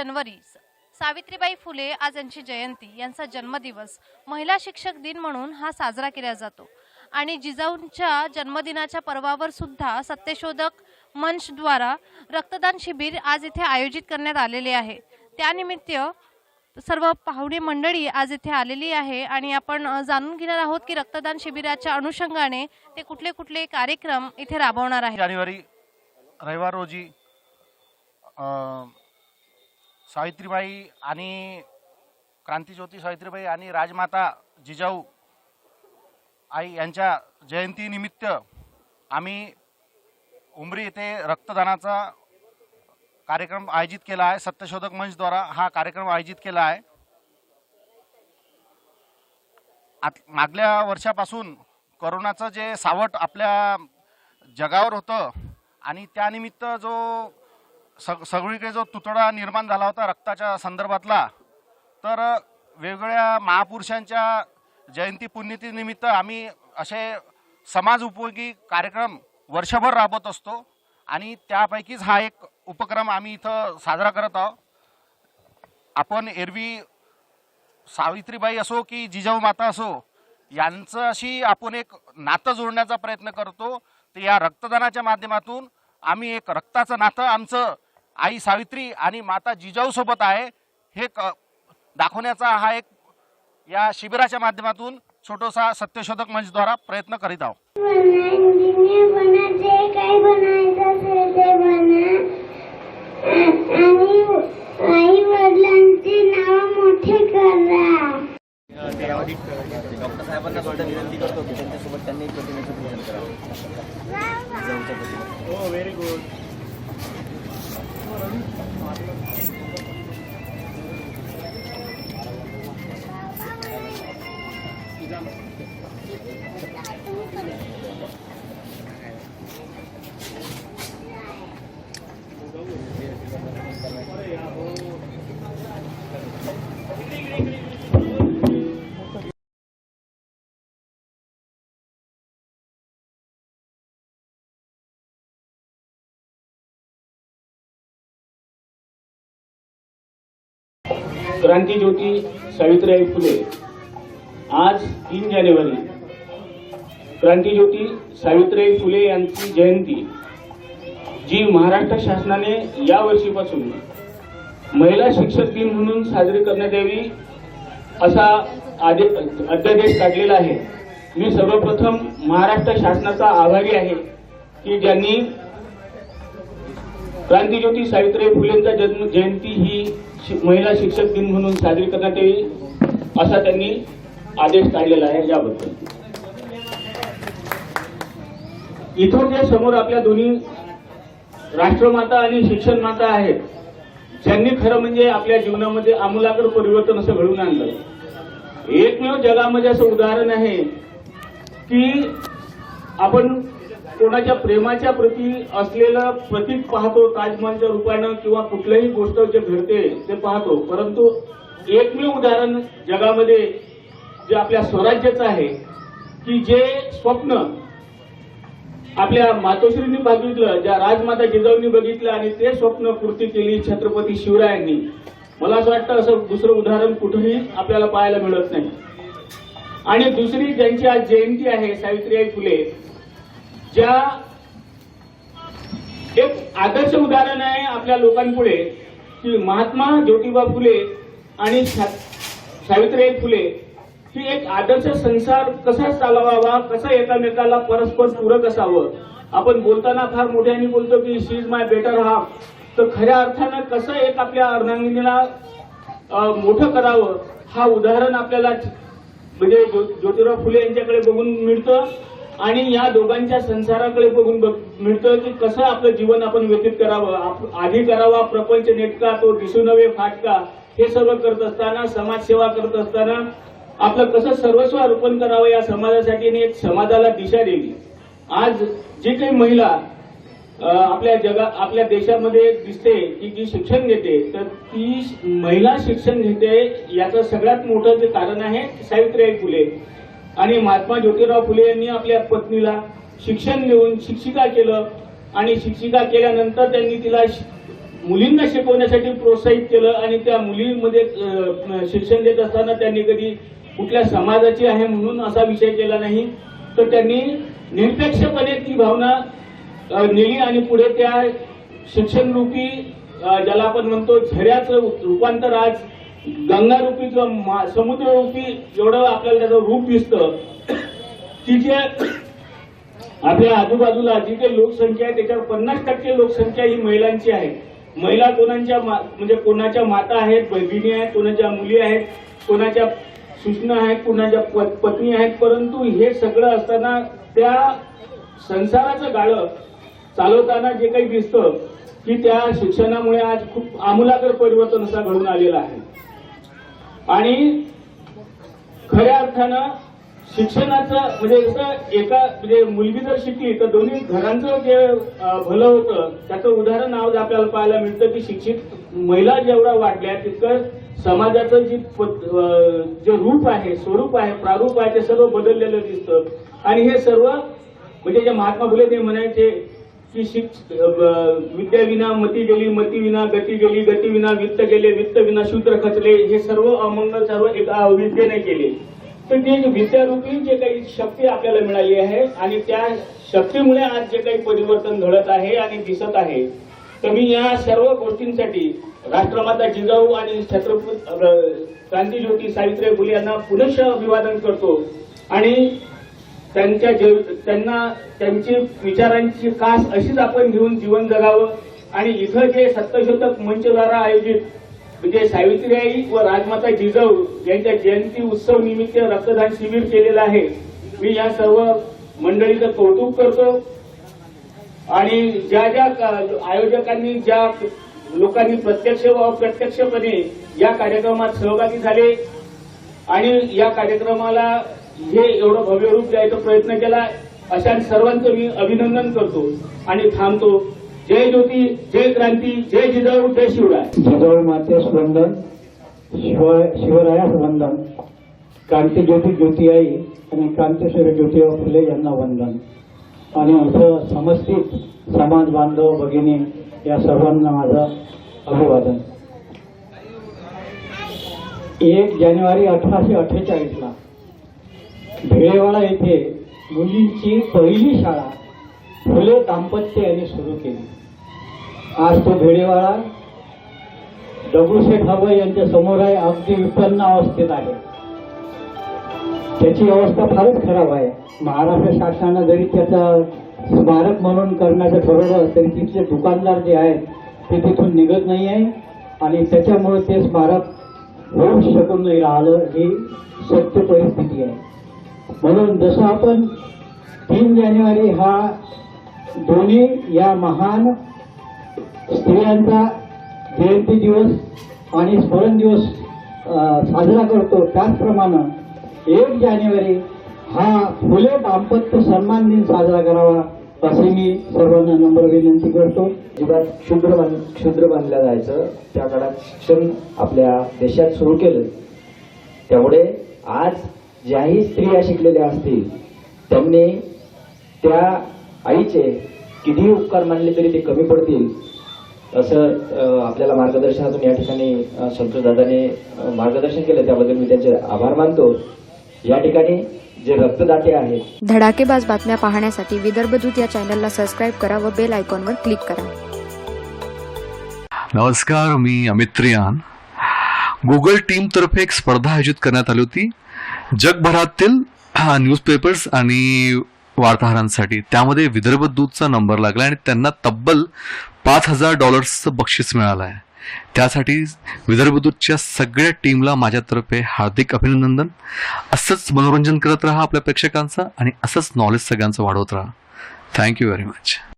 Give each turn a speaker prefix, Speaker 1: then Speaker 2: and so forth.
Speaker 1: जानेवारी. सावित्रीबाई फुले आज यांची जयंती यांचा जन्मदिवस. महिला शिक्षक दिन म्हणून हा साजरा केला जातो. आणि जिजाऊंच्या जन्मदिनाच्या पर्वावर सुद्धा सत्यशोधक मंचद्वारा रक्तदान शिबिर आज इथे आयोजित करण्यात आलेले आहे. त्यानिमित्त सर्व पाहुणे मंडळी आज इथे आलेली आहे आणि आपण जाणून घेणार आहोत की रक्तदान शिबिराच्या अनुषंगाने ते कुठले कुठले कार्यक्रम इथे राबवणार आहे
Speaker 2: जानेवारी रविवार रोजी सावित्रीबाई आणि क्रांतीज्योती सावित्रीबाई आणि राजमाता जिजाऊ आई यांच्या जयंतीनिमित्त आम्ही उमरी येथे रक्तदानाचा कार्यक्रम आयोजित केला आहे. सत्यशोधक मंचद्वारा हा कार्यक्रम आयोजित केला आहे. आत मागल्या वर्षापासून करोनाचं जे सावट आपल्या जगावर होतं आणि त्यानिमित्त जो सग सगळीकडे जो तुतडा निर्माण झाला होता रक्ताच्या संदर्भातला तर वेगवेगळ्या महापुरुषांच्या जयंती पुण्यतिनिमित्त आम्ही असे समाज उपयोगी कार्यक्रम वर्षभर राबवत असतो आणि त्यापैकीच हा एक उपक्रम आम्ही इथं साजरा करत आहोत. आपण एरवी सावित्रीबाई असो की जिजाऊ माता असो यांचं अशी आपण एक नातं जोडण्याचा प्रयत्न करतो. तर या रक्तदानाच्या माध्यमातून आम्ही एक रक्ताचं नातं आमचं आई सावित्री आणि माता जिजाऊ सोबत आहे. हे क दाखवण्याचा हा एक या शिबिराच्या माध्यमातून छोटासा सत्यशोधक मंचद्वारा प्रयत्न करीत आहोत.
Speaker 3: क्रांतीज्योती सावित्रीबाई फुले. आज तीन जानेवारी. क्रांतीज्योती सावित्रीबाई फुले यांची जयंती. जी महाराष्ट्र शासनाने या वर्षीपासून महिला शिक्षक दिन म्हणून साजरी करण्यात यावी असा आदे अध्यादेश काढलेला आहे. मी सर्वप्रथम महाराष्ट्र शासनाचा आभारी आहे की ज्यांनी क्रांतीज्योती सावित्रीबाई फुलेंचा जन्म जयंती ही महिला शिक्षक दिन म्हणून साजरी करण्यात येईल असा त्यांनी आदेश काढलेला आहे याबद्दल. इथून जे समोर आपल्या दोन्ही राष्ट्रमाता आणि शिक्षण माता आहेत ज्यांनी खरं म्हणजे आपल्या जीवनामध्ये आमूलाग्र परिवर्तन असं घडवून आणलं. एकमेव जगामध्ये असं उदाहरण आहे की आपण कोणाच्या प्रेमाच्या प्रती असलेलं प्रतीक पाहतो ताजमहलच्या रूपानं किंवा कुठल्याही गोष्ट जे घडते ते पाहतो. परंतु एकमेव उदाहरण जगामध्ये जे आपल्या स्वराज्याचं आहे की जे स्वप्न आपल्या मातोश्रींनी बघितलं ज्या राजमाता जिजाऊंनी बघितलं आणि ते स्वप्न पूर्ती केली छत्रपती शिवरायांनी. मला असं वाटतं असं दुसरं उदाहरण कुठेही आपल्याला पाहायला मिळत नाही. आणि दुसरी ज्यांची आज जयंती आहे सावित्रीबाई फुले ज्या एक आदर्श उदाहरण आहे आपल्या लोकांपुढे की महात्मा ज्योतिबा फुले आणि सावित्रीबाई फुले ही एक आदर्श संसार कसा चालवावा कसा एकामेकाला परस्पर पूरक असावं? आपण बोलताना फार मोठ्याने बोलतो की she is my better half तर खऱ्या अर्थानं कसं एक आपल्या अर्धांगिनीला मोठं करावं? हा उदाहरण आपल्याला म्हणजे ज्योतिराव फुले यांच्याकडे बघून मिळतं. आणि या दोघांच्या संसाराकडे बघून बघ- मिळतं की कसं आपलं जीवन आपण व्यतीत करावं आप- आधी करावा प्रपंच नेटका तो दिसू नवे फाटका हे सर्व करत असताना समाजसेवा करत असताना आपलं कसं सर्वस्व अर्पण करावं या समाजासाठी एक समाजाला दिशा दिली आज जी काही महिला आपल्या जगा आपल्या देशामध्ये दिसते की जी शिक्षण घेते तर ती महिला शिक्षण घेते याचं सगळ्यात मोठं जे कारण आहे सावित्रीबाई फुले. आणि महात्मा ज्योतिराव फुले यांनी आपल्या पत्नीला शिक्षण देऊन शिक्षिका केलं आणि शिक्षिका केल्यानंतर त्यांनी तिला शि- मुलींना शिकवण्यासाठी प्रोत्साहित केलं आणि त्या मुलींमध्ये शिक्षण देत असताना त्यांनी कधी कुठल्या समाजाची आहे म्हणून असा विषय केला नाही. तर त्यांनी निरपेक्षपणे ती भावना नेली आणि पुढे त्या शिक्षण रूपी ज्याला आपण म्हणतो झऱ्याचं रूपांतर आज गंगा मा- समुद्र रूपी एवढं आपल्याला त्याचं रूप दिसतं तिथे आपल्या आजूबाजूला जी काही लोकसंख्या आहे त्याच्यावर पन्नास टक्के लोकसंख्या ही महिलांची आहे. महिला कोणाच्या मा- म्हणजे कोणाच्या माता आहेत भगिनी आहेत कोणाच्या मुली आहेत कोणाच्या सूचना आहेत कोणाच्या प- पत्नी आहेत परंतु हे सगळं असताना त्या संसाराचं गाळं चालवताना जे काही दिसतं की त्या शिक्षणामुळे आज खूप आमूलाग्र परिवर्तन असा घडून आलेला आहे. आणि खऱ्या अर्थानं शिक्षणाचं म्हणजे जसं एका म्हणजे मुलगी जर शिकली तर दोन्ही घरांचं जे भलं होतं त्याचं उदाहरण आज आपल्याला पाहायला मिळतं की शिक्षित महिला जेवढ्या वाढल्या तितकं समाजाचं जी जे रूप आहे स्वरूप आहे प्रारूप आहे ते सर्व बदललेलं दिसतं. आणि हे सर्व म्हणजे जे महात्मा फुले ते म्हणायचे की शिक्ष विद्याविना मती गेली मती विना गती गेली गती विना वित्त गेले वित्त विना शूद्र खचले हे सर्व अमंगल सर्व एका विद्येने केले. तर ते विद्यारूपी जे काही शक्ती आपल्याला मिळाली आहे आणि त्या शक्तीमुळे आज जे काही परिवर्तन घडत आहे आणि दिसत आहे तर मी या सर्व गोष्टींसाठी राष्ट्रमाता जिजाऊ आणि छत्रपती क्रांतीज्योती सावित्रीबाई फुले यांना पुनश अभिवादन करतो. आणि त्यांच्या जीव- त्यांना त्यांची विचारांची कास अशीच आपण घेऊन जीवन जगावं. आणि इथं जे सत्यशोधक मंचद्वारा आयोजित म्हणजे सावित्रीबाई व राजमाता जिजाऊ यांच्या जयंती उत्सव निमित्त रक्तदान शिबिर केलेलं आहे. मी या सर्व मंडळीचं कौतुक करतो. आणि ज्या ज्या का- आयोजकांनी ज्या लोकांनी प्रत्यक्ष व अप्रत्यक्षपणे या कार्यक्रमात सहभागी झाले आणि या कार्यक्रमाला हे एवढं भव्य रूप द्यायचा प्रयत्न केला अशा सर्वांचं मी अभिनंदन करतो आणि थांबतो. जय ज्योती जय क्रांती जय जिजाऊ जय शिवराय.
Speaker 4: जिजाऊ मातेस वंदन शिव शिवरायास वंदन ज्योती आई आणि क्रांतीश्वर ज्योतिबा फुले यांना वंदन. आणि असं समस्थित समाज बांधव भगिनी या सर्वांना माझं अभिवादन. एक जानेवारी अठराशे अठ्ठेचाळीसला भेळेवाडा येथे मुलींची पहिली शाळा फुले दाम्पत्य यांनी सुरू केली. आज तो भेडेवाडा दगडूशेठ हलवाई यांच्या समोर आहे अगदी विपन्न अवस्थेत आहे. त्याची अवस्था फारच खराब आहे. महाराष्ट्र शासनानं जरी त्याचा स्मारक म्हणून करण्याचं ठरवलं तरी तिथले दुकानदार जे आहेत ते तिथून निघत नाही आहे. आणि त्याच्यामुळे ते स्मारक होऊ शकून नाही राहिलं ही सत्य परिस्थिती आहे. म्हणून जसं आपण तीन जानेवारी हा दोन्ही या महान स्त्रियांचा जयंती दिवस आणि स्मरण दिवस साजरा करतो त्याचप्रमाणे एक जानेवारी हा फुले दाम्पत्य सन्मान दिन साजरा करावा असे मी सर्वांना नम्र विनंती करतो.
Speaker 5: जीवात क्षुद्र बांध क्षुद्र मानलं जायचं. त्या काळात शिक्षण आपल्या देशात सुरू केलं. त्यामुळे आज ज्याही स्त्रिया शिकलेल्या असतील त्यांनी त्या आईचे कितीही उपकार मानले तरी ते कमी पडतील असं आपल्याला मार्गदर्शनातून या ठिकाणी अ, संतोष दादाने अ, मार्गदर्शन केलं. त्याबद्दल मी त्यांचे आभार मानतो. या ठिकाणी जे रक्तदाते आहेत
Speaker 6: धडाकेबाज बातम्या पाहण्यासाठी विदर्भ दूत या चॅनलला सबस्क्राईब करा व बेल आयकॉनवर क्लिक करा.
Speaker 7: नमस्कार मी अमित त्रियान. गुगल टीमतर्फे एक स्पर्धा आयोजित करण्यात आली होती. जगभरातील न्यूजपेपर्स आणि वार्ताहरांसाठी त्यामध्ये विदर्भ दूतचा नंबर लागला आणि त्यांना तब्बल पाच हजार डॉलर्सचं बक्षीस मिळालं आहे. त्यासाठी विदर्भ दूतच्या सगळ्या टीमला माझ्यातर्फे हार्दिक अभिनंदन. असंच मनोरंजन करत राहा आपल्या प्रेक्षकांचं आणि असंच नॉलेज सगळ्यांचं वाढवत राहा. Thank you very much